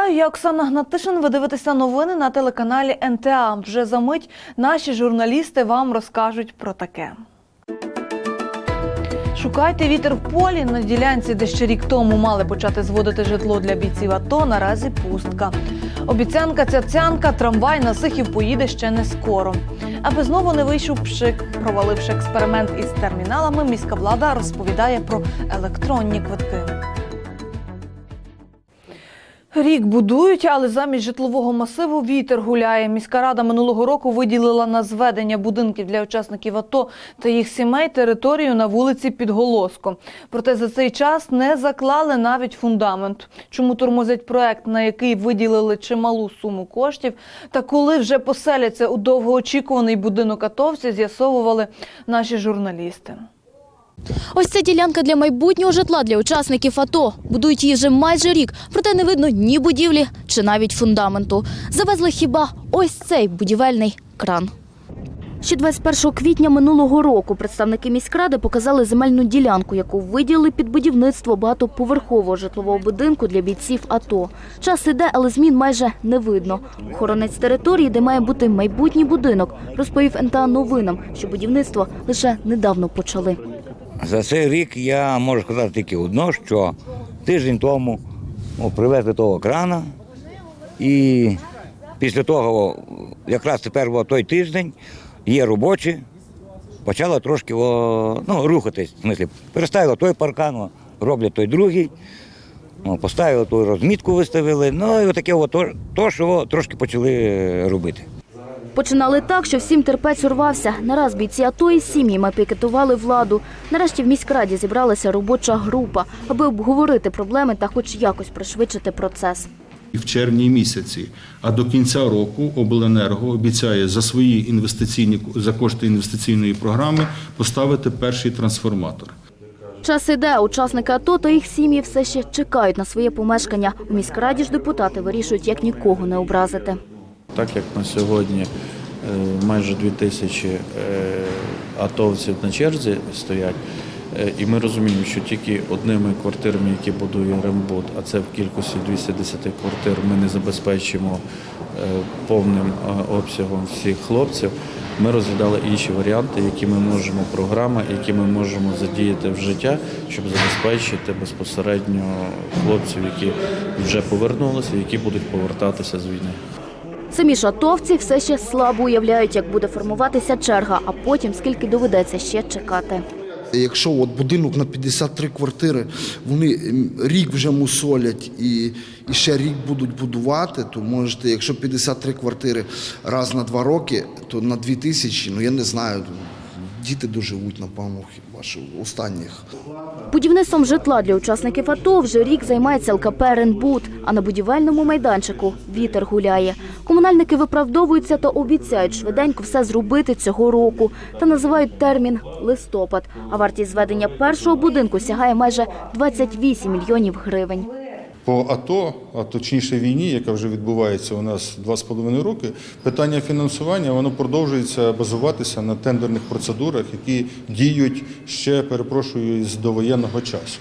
Вітаю, я Оксана Гнатишин. Ви дивитеся новини на телеканалі НТА. Вже за мить наші журналісти вам розкажуть про таке. Шукайте вітер в полі на ділянці, де ще рік тому мали почати зводити житло для бійців АТО. Наразі пустка. Обіцянка цяцянка, трамвай на Сихів поїде ще не скоро. Аби знову не вийшов пшик, проваливши експеримент із терміналами, міська влада розповідає про електронні квитки. Рік будують, але замість житлового масиву вітер гуляє. Міська рада минулого року виділила на зведення будинків для учасників АТО та їх сімей територію на вулиці Підголоско. Проте за цей час не заклали навіть фундамент. Чому тормозять проект, на який виділили чималу суму коштів, та коли вже поселяться у довгоочікуваний будинок атовців, з'ясовували наші журналісти. Ось це ділянка для майбутнього житла для учасників АТО. Будують її вже майже рік, проте не видно ні будівлі, чи навіть фундаменту. Завезли хіба ось цей будівельний кран. Ще 21 квітня минулого року представники міськради показали земельну ділянку, яку виділили під будівництво багатоповерхового житлового будинку для бійців АТО. Час іде, але змін майже не видно. Охоронець території, де має бути майбутній будинок, розповів НТА новинам, що будівництво лише недавно почали. За цей рік я можу сказати тільки одно, що тиждень тому привезли того крана, і після того, якраз тепер о, той тиждень, є робочі, почала трошки о, ну, рухатись. В смислі, переставили той паркан, роблять той другий, поставили ту розмітку, виставили. Ну і отаке о, то, що трошки почали е, робити. Починали так, що всім терпець урвався. Нараз бійці АТО із сім'ями пікетували владу. Нарешті в міськраді зібралася робоча група, аби обговорити проблеми та хоч якось пришвидшити процес. І в червні місяці. А до кінця року обленерго обіцяє за свої інвестиційні за кошти інвестиційної програми поставити перший трансформатор. Час іде, учасники АТО та їх сім'ї все ще чекають на своє помешкання. У міськраді ж депутати вирішують, як нікого не образити. Так як на сьогодні е, майже дві тисячі е, атовців на черзі стоять, е, і ми розуміємо, що тільки одними квартирами, які будує Рембуд, а це в кількості 210 квартир, ми не забезпечимо повним обсягом всіх хлопців. Ми розглядали інші варіанти, які ми можемо, програми, які ми можемо задіяти в життя, щоб забезпечити безпосередньо хлопців, які вже повернулися, які будуть повертатися з війни. Самі шатовці все ще слабо уявляють, як буде формуватися черга, а потім скільки доведеться ще чекати. Якщо от будинок на 53 квартири, вони рік вже мусолять і, і ще рік будуть будувати, то можете, якщо 53 квартири раз на два роки, то на 2 тисячі, ну я не знаю, діти доживуть, напевно, хіба що останніх. Будівництвом житла для учасників АТО вже рік займається ЛКП «Ренбуд», а на будівельному майданчику вітер гуляє. Комунальники виправдовуються та обіцяють швиденько все зробити цього року та називають термін листопад. А вартість зведення першого будинку сягає майже 28 мільйонів гривень. По АТО, а точніше війні, яка вже відбувається у нас два з половиною роки, питання фінансування воно продовжується базуватися на тендерних процедурах, які діють ще, перепрошую, з довоєнного часу.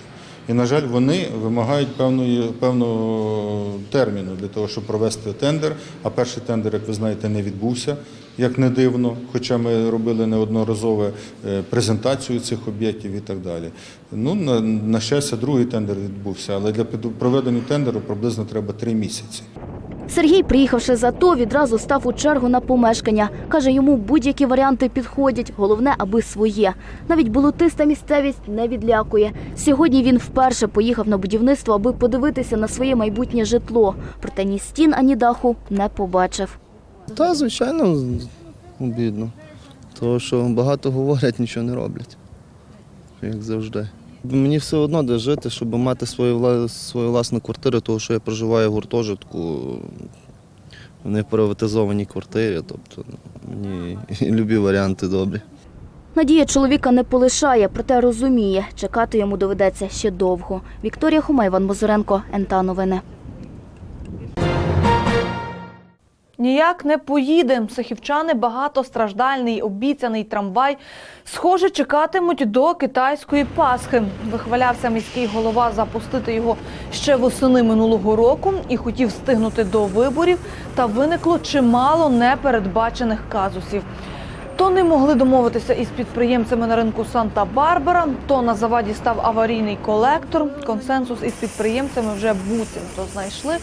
І, на жаль, вони вимагають певної, певного терміну для того, щоб провести тендер. А перший тендер, як ви знаєте, не відбувся, як не дивно, хоча ми робили неодноразове е, презентацію цих об'єктів і так далі. Ну, на, на щастя, другий тендер відбувся, але для проведення тендеру приблизно треба три місяці. Сергій, приїхавши з АТО, відразу став у чергу на помешкання. Каже, йому будь-які варіанти підходять. Головне, аби своє. Навіть болотиста місцевість не відлякує. Сьогодні він вперше поїхав на будівництво, аби подивитися на своє майбутнє житло. Проте ні стін, ані даху не побачив. Та, звичайно, обідно. Тому що багато говорять, нічого не роблять. Як завжди. Мені все одно де жити, щоб мати свою, свою власну квартиру, тому що я проживаю в гуртожитку. В неприватизованій квартирі, тобто ну, мені любі варіанти добрі. Надія чоловіка не полишає, проте розуміє, чекати йому доведеться ще довго. Вікторія Хума, Іван Мозоренко, НТА Новини. Ніяк не поїде. Сахівчани багатостраждальний обіцяний трамвай, схоже, чекатимуть до китайської Пасхи. Вихвалявся міський голова запустити його ще восени минулого року і хотів встигнути до виборів. Та виникло чимало непередбачених казусів. То не могли домовитися із підприємцями на ринку Санта-Барбара, то на заваді став аварійний колектор. Консенсус із підприємцями вже буцімто знайшли,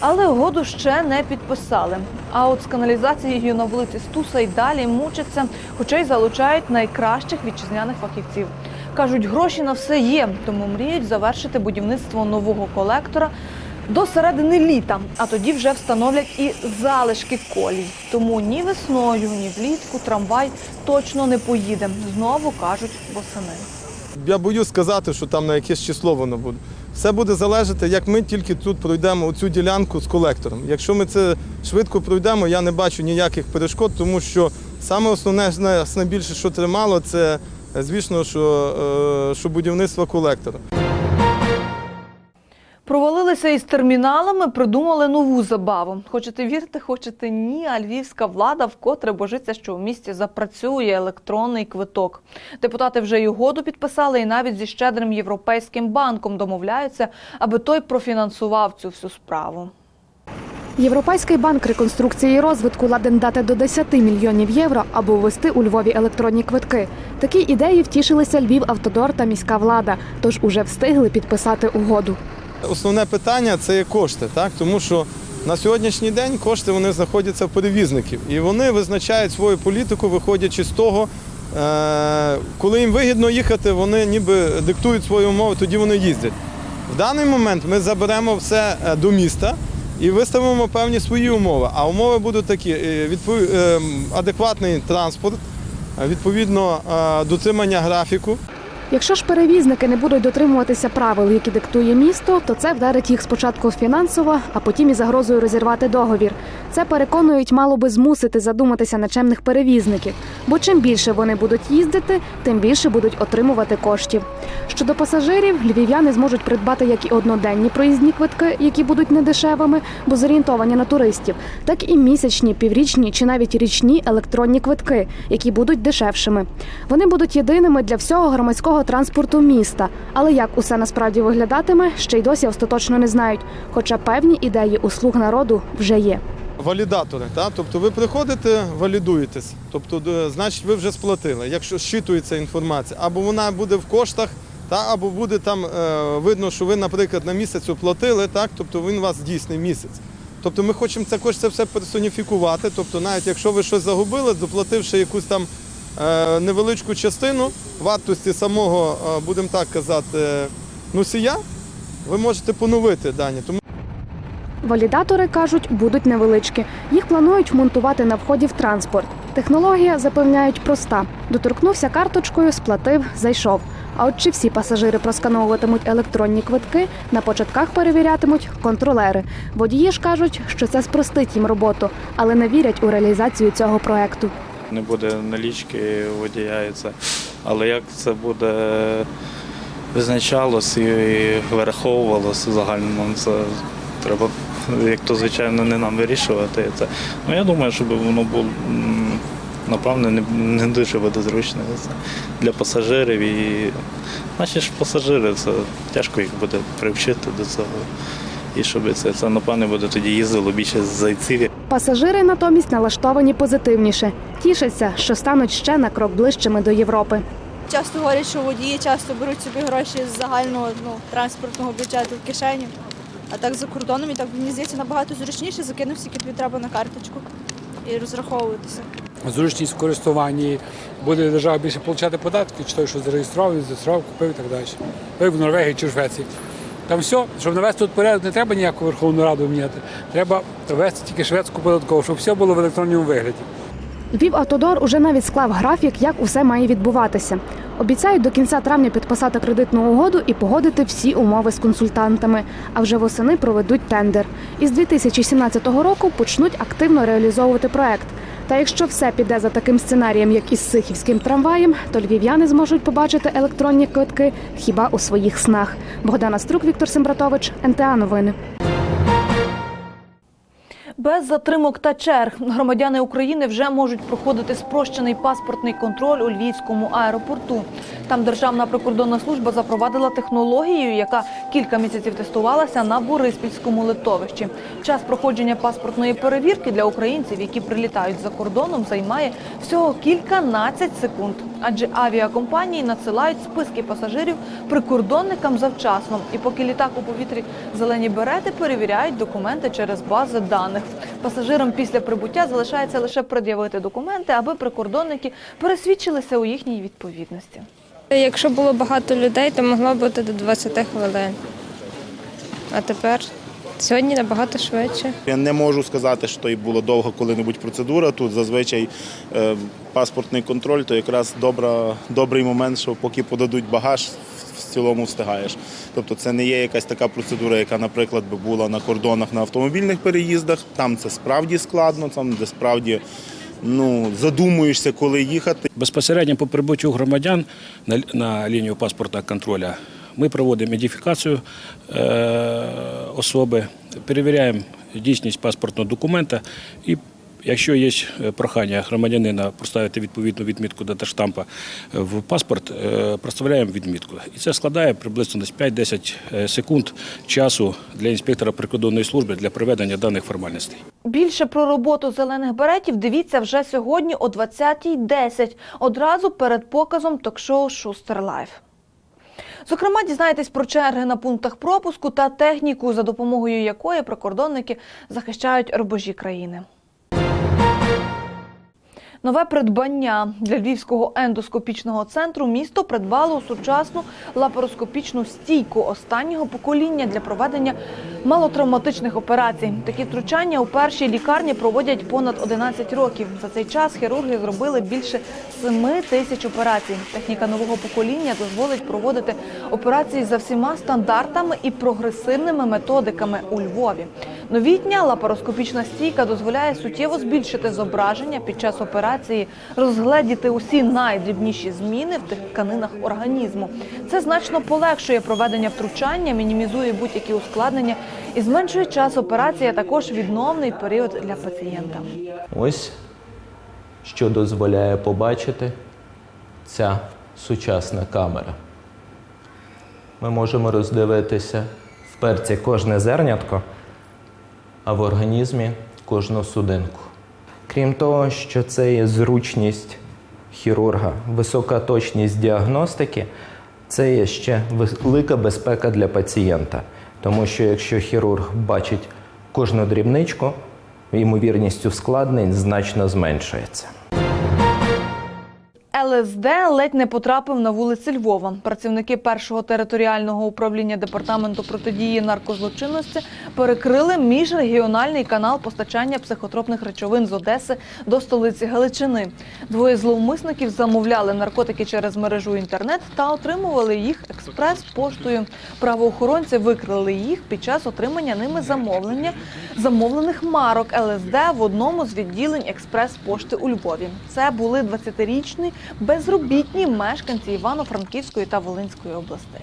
але угоду ще не підписали. А от з каналізацією на вулиці Стуса й далі мучаться, хоча й залучають найкращих вітчизняних фахівців. Кажуть, гроші на все є, тому мріють завершити будівництво нового колектора до середини літа, а тоді вже встановлять і залишки колій. Тому ні весною, ні влітку трамвай точно не поїде. Знову кажуть восени. Я боюсь сказати, що там на якесь число воно буде. Все буде залежати, як ми тільки тут пройдемо цю ділянку з колектором. Якщо ми це швидко пройдемо, я не бачу ніяких перешкод, тому що саме основне найбільше, що тримало, це звісно, що, е, що будівництво колектора. Провалилися із терміналами, придумали нову забаву. Хочете вірити, хочете ні. А львівська влада вкотре божиться, що в місті запрацює електронний квиток. Депутати вже й підписали, і навіть зі щедрим європейським банком домовляються, аби той профінансував цю всю справу. Європейський банк реконструкції і розвитку ладен дати до 10 мільйонів євро, аби ввести у Львові електронні квитки. Такі ідеї втішилися Львів Автодор та міська влада, тож уже встигли підписати угоду. Основне питання це є кошти, так? тому що на сьогоднішній день кошти вони знаходяться в перевізників, і вони визначають свою політику, виходячи з того, е, коли їм вигідно їхати, вони ніби диктують свої умови, тоді вони їздять. В даний момент ми заберемо все е, до міста і виставимо певні свої умови. А умови будуть такі: е, адекватний транспорт, відповідно дотримання графіку. Якщо ж перевізники не будуть дотримуватися правил, які диктує місто, то це вдарить їх спочатку фінансово, а потім і загрозою розірвати договір. Це переконують, мало би змусити задуматися на чемних перевізників. Бо чим більше вони будуть їздити, тим більше будуть отримувати коштів. Щодо пасажирів, львів'яни зможуть придбати як і одноденні проїзні квитки, які будуть недешевими, бо зорієнтовані на туристів, так і місячні, піврічні чи навіть річні електронні квитки, які будуть дешевшими. Вони будуть єдиними для всього громадського транспорту міста. Але як усе насправді виглядатиме, ще й досі остаточно не знають. Хоча певні ідеї у слуг народу вже є. Валідатори, так? тобто ви приходите, валідуєтесь, тобто е, значить ви вже сплатили. Якщо щитується інформація, або вона буде в коштах, та, або буде там е, видно, що ви, наприклад, на місяць оплатили, так, тобто він у вас дійсний місяць. Тобто ми хочемо також це все персоніфікувати. Тобто, навіть якщо ви щось загубили, доплативши якусь там е, невеличку частину вартості самого, е, будемо так казати, носія, ви можете поновити дані. Тому Валідатори кажуть, будуть невеличкі. Їх планують вмонтувати на вході в транспорт. Технологія запевняють проста: доторкнувся карточкою, сплатив, зайшов. А от чи всі пасажири проскановуватимуть електронні квитки, на початках перевірятимуть контролери. Водії ж кажуть, що це спростить їм роботу, але не вірять у реалізацію цього проекту. Не буде налічки водія і це. Але як це буде визначалось і вираховувалося в загальному, це треба, як то звичайно, не нам вирішувати це. Ну я думаю, щоб воно було м, напевне не, не дуже буде зручно для пасажирів і наші ж пасажири, це тяжко їх буде привчити до цього. І щоб це, це напевне буде тоді їздило більше зайців. Пасажири натомість налаштовані позитивніше. Тішаться, що стануть ще на крок ближчими до Європи. Часто говорять, що водії часто беруть собі гроші з загального ну, транспортного бюджету в кишеню. А так за кордоном і так мені здається набагато зручніше закинув скільки тобі треба на карточку і розраховуватися. Зручність в користуванні, буде держава більше отримати податки, чи той, що зареєстрував, зареєстрував, купив і так далі. Як в Норвегії чи в Швеції. Там все, щоб навести тут порядок, не треба ніяку Верховну Раду міняти. Треба вести тільки шведську податкову, щоб все було в електронному вигляді. Львів Автодор уже навіть склав графік, як усе має відбуватися. Обіцяють до кінця травня підписати кредитну угоду і погодити всі умови з консультантами. А вже восени проведуть тендер. Із 2017 року почнуть активно реалізовувати проект. Та якщо все піде за таким сценарієм, як із Сихівським трамваєм, то львів'яни зможуть побачити електронні квитки хіба у своїх снах. Богдана Струк, Віктор Сембратович, НТА Новини. Без затримок та черг громадяни України вже можуть проходити спрощений паспортний контроль у Львівському аеропорту. Там Державна прикордонна служба запровадила технологію, яка кілька місяців тестувалася на Бориспільському литовищі. Час проходження паспортної перевірки для українців, які прилітають за кордоном, займає всього кільканадцять секунд. Адже авіакомпанії надсилають списки пасажирів прикордонникам завчасно. І поки літак у повітрі зелені берети перевіряють документи через бази даних. Пасажирам після прибуття залишається лише пред'явити документи, аби прикордонники пересвідчилися у їхній відповідності. Якщо було багато людей, то могло бути до 20 хвилин. А тепер сьогодні набагато швидше. Я не можу сказати, що і була довга коли-небудь процедура. Тут зазвичай е, паспортний контроль, то якраз добра, добрий момент, що поки подадуть багаж, в цілому встигаєш. Тобто це не є якась така процедура, яка, наприклад, би була на кордонах на автомобільних переїздах. Там це справді складно, там де справді ну, задумуєшся, коли їхати. Безпосередньо по прибуттю громадян на, на лінію паспорта контроля ми проводимо ідентифікацію е, особи, перевіряємо дійсність паспортного документа і Якщо є е, прохання громадянина проставити відповідну відмітку дата штампа в паспорт, е, проставляємо відмітку. І це складає приблизно десь 5-10 секунд часу для інспектора прикордонної служби для проведення даних формальностей. Більше про роботу зелених беретів дивіться вже сьогодні о 20.10, одразу перед показом ток-шоу Шустер Лайф. Зокрема, дізнаєтесь про черги на пунктах пропуску та техніку, за допомогою якої прикордонники захищають рубежі країни. Нове придбання для Львівського ендоскопічного центру місто придбало сучасну лапароскопічну стійку останнього покоління для проведення малотравматичних операцій. Такі втручання у першій лікарні проводять понад 11 років. За цей час хірурги зробили більше 7 тисяч операцій. Техніка нового покоління дозволить проводити операції за всіма стандартами і прогресивними методиками у Львові. Новітня лапароскопічна стійка дозволяє суттєво збільшити зображення під час операції, розгледіти усі найдрібніші зміни в тих тканинах організму. Це значно полегшує проведення втручання, мінімізує будь-які ускладнення і зменшує час операції, а також відновний період для пацієнта. Ось що дозволяє побачити ця сучасна камера. Ми можемо роздивитися в перці кожне зернятко, а в організмі кожну судинку. Крім того, що це є зручність хірурга, висока точність діагностики, це є ще велика безпека для пацієнта. Тому що якщо хірург бачить кожну дрібничку, ймовірність ускладнень значно зменшується. ЛСД ледь не потрапив на вулиці Львова. Працівники першого територіального управління департаменту протидії наркозлочинності перекрили міжрегіональний канал постачання психотропних речовин з Одеси до столиці Галичини. Двоє зловмисників замовляли наркотики через мережу інтернет та отримували їх експрес-поштою. Правоохоронці викрили їх під час отримання ними замовлення замовлених марок ЛСД в одному з відділень експрес-пошти у Львові. Це були 20-річні безробітні мешканці Івано-Франківської та Волинської областей.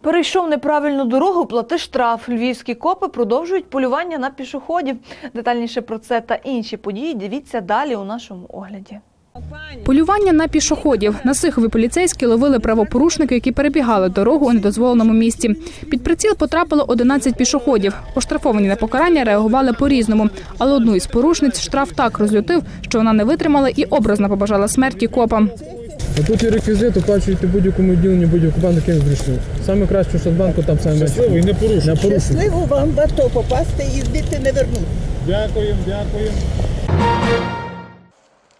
Перейшов неправильну дорогу, плати штраф. Львівські копи продовжують полювання на пішоходів. Детальніше про це та інші події дивіться далі у нашому огляді. Полювання на пішоходів. На Сихові поліцейські ловили правопорушники, які перебігали дорогу у недозволеному місці. Під приціл потрапило 11 пішоходів. Оштрафовані на покарання реагували по-різному. Але одну із порушниць штраф так розлютив, що вона не витримала і образно побажала смерті копам. Тут є реквізит, оплачуєте будь-якому відділенні будь-яку банку, яким зручно. Саме краще, що банку там саме Щасливо і не порушує. Не порушує. Щасливо вам в АТО попасти і звідти не вернути. Дякуємо, дякуємо.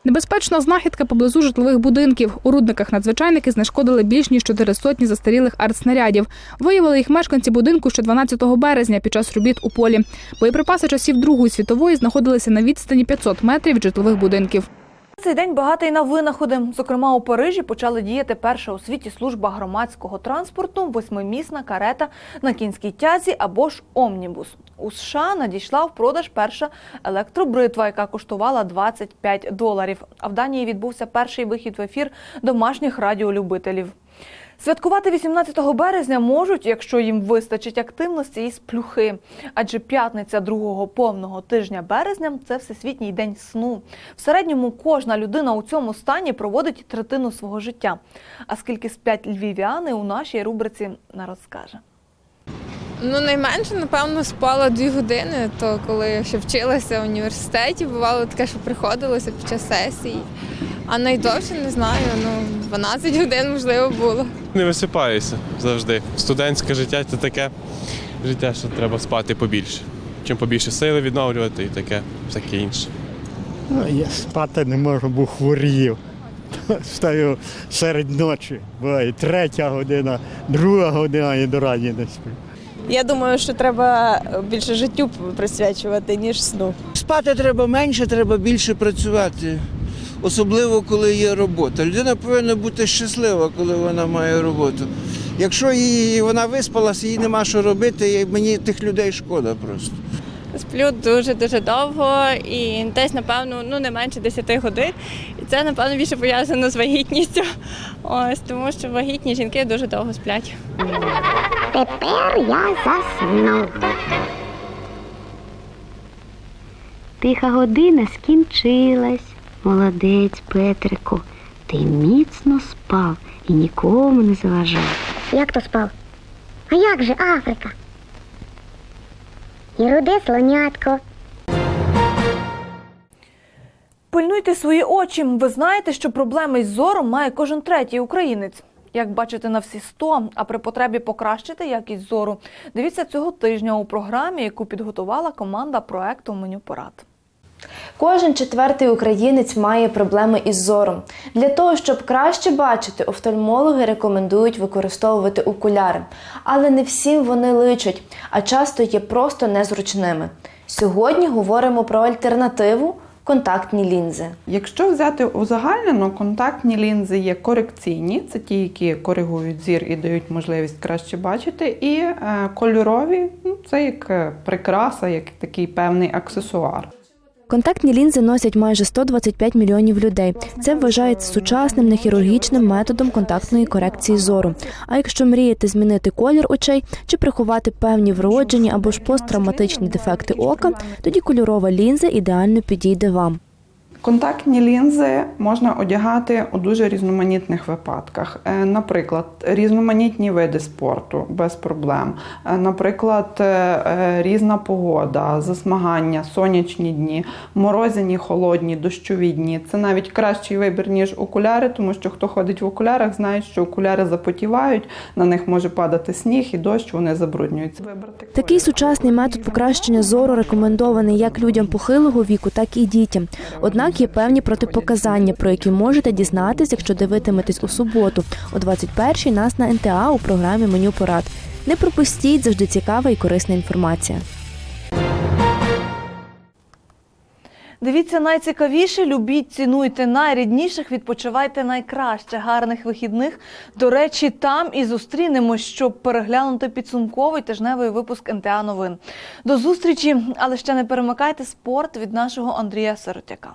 Небезпечна знахідка поблизу житлових будинків. У рудниках надзвичайники знешкодили більш ніж чотири сотні застарілих артснарядів. Виявили їх мешканці будинку ще 12 березня під час робіт у полі. Боєприпаси часів Другої світової знаходилися на відстані 500 метрів від житлових будинків. Цей день багатий на винаходи. Зокрема, у Парижі почали діяти перша у світі служба громадського транспорту, восьмимісна карета на кінській тязі або ж омнібус. У США надійшла в продаж перша електробритва, яка коштувала 25 доларів. А в Данії відбувся перший вихід в ефір домашніх радіолюбителів. Святкувати 18 березня можуть, якщо їм вистачить активності і сплюхи. Адже п'ятниця другого повного тижня березня це всесвітній день сну. В середньому кожна людина у цьому стані проводить третину свого життя. А скільки сплять львів'яни у нашій рубриці не розкаже. Ну, найменше, напевно, спала дві години, то коли я ще вчилася в університеті, бувало таке, що приходилося під час сесії. А найдовше не знаю, ну 12 годин можливо було. Не висипаюся завжди. Студентське життя це таке життя, що треба спати побільше. Чим побільше сили відновлювати і таке, всяке інше. Ну, я спати не можу, бо хворію. Встаю серед ночі, буває третя година, друга година і до раді не сплю. Я думаю, що треба більше життю присвячувати, ніж сну. Спати треба менше, треба більше працювати. Особливо, коли є робота. Людина повинна бути щаслива, коли вона має роботу. Якщо її, вона виспалася, їй нема що робити, і мені тих людей шкода просто. Сплю дуже дуже довго і десь, напевно, ну не менше 10 годин. І це, напевно, більше пов'язано з вагітністю. Ось тому, що вагітні жінки дуже довго сплять. Тепер я засну. Тиха година скінчилась. Молодець, Петрику. Ти міцно спав і нікому не заважав. Як то спав? А як же Африка? І руде слонятко. Пильнуйте свої очі. Ви знаєте, що проблеми з зором має кожен третій українець. Як бачите на всі 100, а при потребі покращити якість зору. Дивіться цього тижня у програмі, яку підготувала команда проекту Меню порад. Кожен четвертий українець має проблеми із зором. Для того, щоб краще бачити, офтальмологи рекомендують використовувати окуляри. Але не всім вони личать, а часто є просто незручними. Сьогодні говоримо про альтернативу контактні лінзи. Якщо взяти узагальнено, контактні лінзи є корекційні, це ті, які коригують зір і дають можливість краще бачити. І е, кольорові ну, це як е, прикраса, як такий певний аксесуар. Контактні лінзи носять майже 125 мільйонів людей. Це вважається сучасним нехірургічним методом контактної корекції зору. А якщо мрієте змінити колір очей чи приховати певні вроджені або ж посттравматичні дефекти ока, тоді кольорова лінза ідеально підійде вам. Контактні лінзи можна одягати у дуже різноманітних випадках. Е, Наприклад, різноманітні види спорту без проблем. Е, Наприклад, е, різна погода, засмагання, сонячні дні, морозяні, холодні, дощові дні. Це навіть кращий вибір, ніж окуляри, тому що хто ходить в окулярах, знає, що окуляри запотівають, на них може падати сніг і дощ, вони забруднюються. Такий сучасний метод покращення зору рекомендований як людям похилого віку, так і дітям. Однак є певні протипоказання, про які можете дізнатись, якщо дивитиметесь у суботу о 21-й нас на НТА у програмі Меню порад. Не пропустіть завжди цікава і корисна інформація. Дивіться найцікавіше, любіть, цінуйте найрідніших, відпочивайте найкраще, гарних вихідних. До речі, там і зустрінемось, щоб переглянути підсумковий тижневий випуск НТА новин. До зустрічі, але ще не перемикайте спорт від нашого Андрія Сиротяка.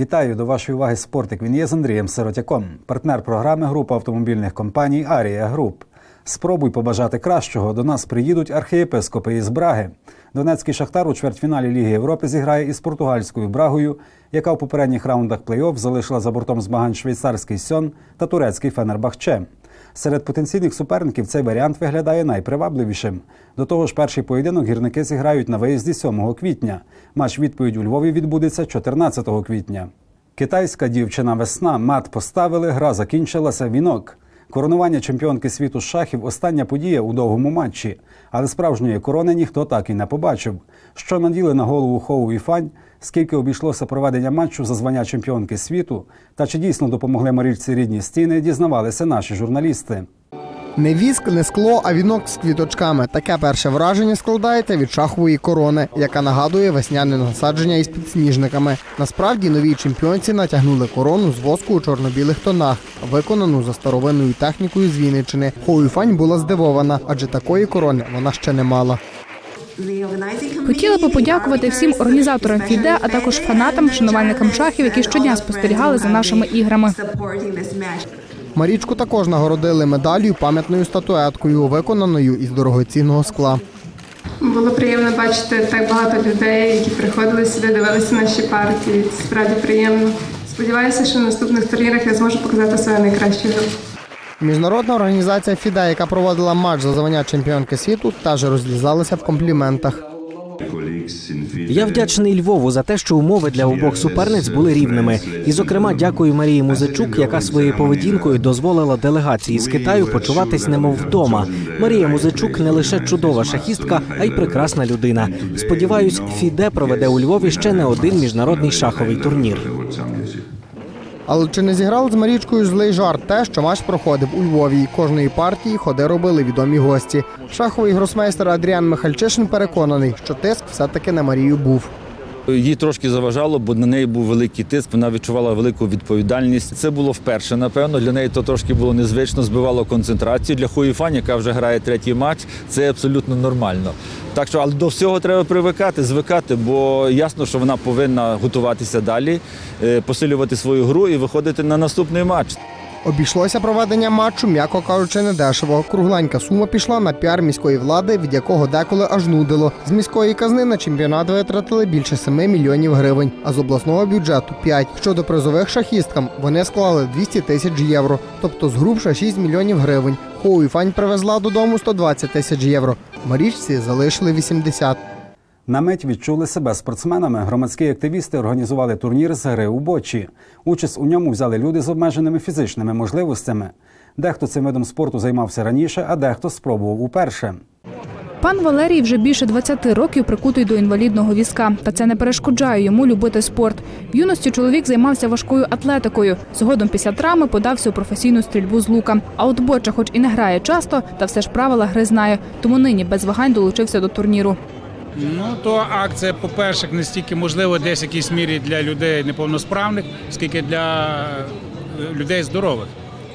Вітаю до вашої уваги спортик. Він є з Андрієм Сиротяком, партнер програми групи автомобільних компаній Арія Груп. Спробуй побажати кращого. До нас приїдуть архієпископи із Браги. Донецький шахтар у чвертьфіналі Ліги Європи зіграє із португальською Брагою, яка в попередніх раундах плей-офф залишила за бортом змагань швейцарський Сьон та турецький Фенербахче. Серед потенційних суперників цей варіант виглядає найпривабливішим. До того ж, перший поєдинок гірники зіграють на виїзді 7 квітня. Матч відповідь у Львові відбудеться 14 квітня. Китайська дівчина весна мат поставили, гра закінчилася вінок. Коронування чемпіонки світу з шахів остання подія у довгому матчі, але справжньої корони ніхто так і не побачив. Що наділи на голову Хоу і Фань, скільки обійшлося проведення матчу за звання чемпіонки світу, та чи дійсно допомогли Марічці рідні стіни, дізнавалися наші журналісти. Не віск, не скло, а вінок з квіточками. Таке перше враження складається від шахової корони, яка нагадує весняне насадження із підсніжниками. Насправді новій чемпіонці натягнули корону з воску у чорно-білих тонах, виконану за старовинною технікою з Вінниччини. Хоуйфань була здивована, адже такої корони вона ще не мала. Хотіли би подякувати всім організаторам фіде, а також фанатам, шанувальникам шахів, які щодня спостерігали за нашими іграми. Марічку також нагородили медаллю пам'ятною статуеткою, виконаною із дорогоцінного скла. Було приємно бачити так багато людей, які приходили сюди, дивилися наші партії. Це справді приємно. Сподіваюся, що в наступних турнірах я зможу показати своє найкраще гру. Міжнародна організація ФІДЕ, яка проводила матч за звання чемпіонки світу, теж розлізалася в компліментах. Я вдячний Львову за те, що умови для обох суперниць були рівними. І, зокрема, дякую Марії Музичук, яка своєю поведінкою дозволила делегації з Китаю почуватись немов вдома. Марія Музичук не лише чудова шахістка, а й прекрасна людина. Сподіваюсь, Фіде проведе у Львові ще не один міжнародний шаховий турнір. Але чи не зіграв з Марічкою злий жарт те, що матч проходив у Львові, і кожної партії ходи робили відомі гості. Шаховий гросмейстер Адріан Михальчишин переконаний, що тиск все-таки на Марію був. Їй трошки заважало, бо на неї був великий тиск, вона відчувала велику відповідальність. Це було вперше, напевно. Для неї то трошки було незвично, збивало концентрацію. Для Хуїфань, яка вже грає третій матч, це абсолютно нормально. Так що, але до всього треба привикати, звикати, бо ясно, що вона повинна готуватися далі, е, посилювати свою гру і виходити на наступний матч. Обійшлося проведення матчу, м'яко кажучи, недешево. Кругленька сума пішла на піар міської влади, від якого деколи аж нудило. З міської казни на чемпіонат витратили більше 7 мільйонів гривень, а з обласного бюджету 5. Щодо призових шахісткам, вони склали 200 тисяч євро, тобто згрубша 6 мільйонів гривень. Хоуіфань привезла додому 120 тисяч євро. Марічці залишили 80. На мить відчули себе спортсменами. Громадські активісти організували турнір з гри у бочі. Участь у ньому взяли люди з обмеженими фізичними можливостями. Дехто цим видом спорту займався раніше, а дехто спробував уперше. Пан Валерій вже більше 20 років прикутий до інвалідного візка, та це не перешкоджає йому любити спорт. В юності чоловік займався важкою атлетикою. Згодом після травми подався у професійну стрільбу з лука. А от боча, хоч і не грає часто, та все ж правила гри знає. Тому нині без вагань долучився до турніру. Ну то акція, по-перше, не стільки можливо десь в якійсь мірі для людей неповносправних, скільки для е, людей здорових.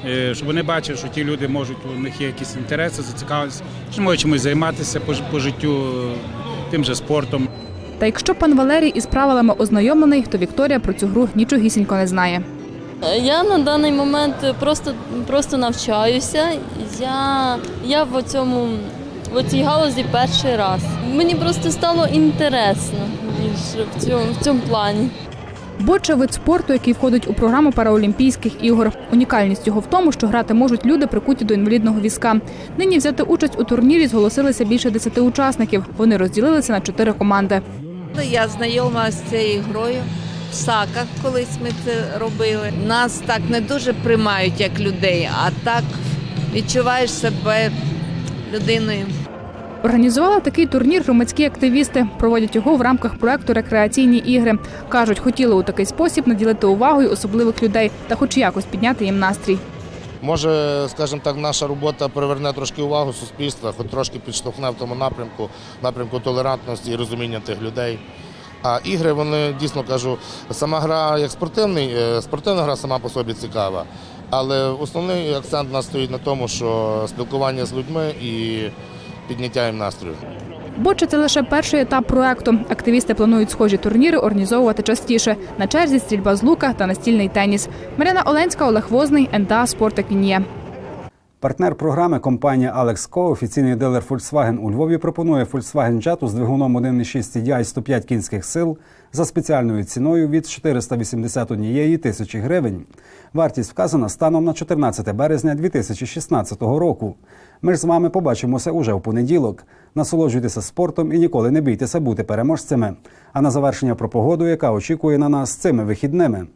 Е, Щоб вони бачили, що ті люди можуть, у них є якісь інтереси, зацікавленість, що можуть чимось займатися по, по життю е, тим же спортом. Та якщо пан Валерій із правилами ознайомлений, то Вікторія про цю гру нічогісінько не знає. Я на даний момент просто, просто навчаюся. Я, я в цьому в цій галузі перший раз. Мені просто стало інтересно більше в цьому, в цьому плані. Боча вид спорту, який входить у програму Параолімпійських ігор. Унікальність його в тому, що грати можуть люди, прикуті до інвалідного візка. Нині взяти участь у турнірі зголосилися більше десяти учасників. Вони розділилися на чотири команди. Ну, Я знайома з цією грою. В саках колись ми це робили. Нас так не дуже приймають як людей, а так відчуваєш себе людиною. Організували такий турнір громадські активісти. Проводять його в рамках проекту Рекреаційні ігри. кажуть, хотіли у такий спосіб наділити увагою особливих людей та, хоч якось, підняти їм настрій. Може, скажімо так, наша робота приверне трошки увагу суспільства, хоч трошки підштовхне в тому напрямку, напрямку толерантності і розуміння тих людей. А ігри, вони дійсно кажу, сама гра як спортивний, е, спортивна гра сама по собі цікава. Але основний акцент у нас стоїть на тому, що спілкування з людьми і підняття їм настрою. Боча це лише перший етап проекту. Активісти планують схожі турніри організовувати частіше. На черзі стрільба з лука та настільний теніс. Марина Оленська, Олег Возний, НДА «Спортик Він'є». Партнер програми компанія Alex Co, офіційний дилер Volkswagen у Львові, пропонує Volkswagen Jetta з двигуном 1.6 TDI 105 кінських сил за спеціальною ціною від 481 тисячі гривень. Вартість вказана станом на 14 березня 2016 року. Ми ж з вами побачимося уже в понеділок. Насолоджуйтеся спортом і ніколи не бійтеся бути переможцями. А на завершення про погоду, яка очікує на нас цими вихідними.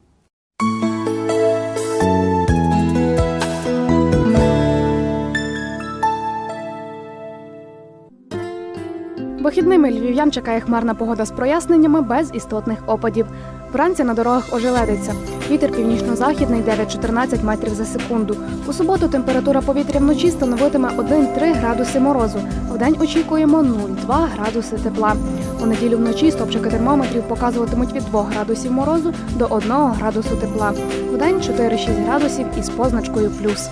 Вихідними львів'ян чекає хмарна погода з проясненнями без істотних опадів. Вранці на дорогах ожеледиться. Вітер північно-західний 9-14 метрів за секунду. У суботу температура повітря вночі становитиме 1-3 градуси морозу. Вдень очікуємо 0,2 градуси тепла. У неділю вночі стопчики термометрів показуватимуть від 2 градусів морозу до 1 градусу тепла. Вдень 4-6 градусів із позначкою плюс.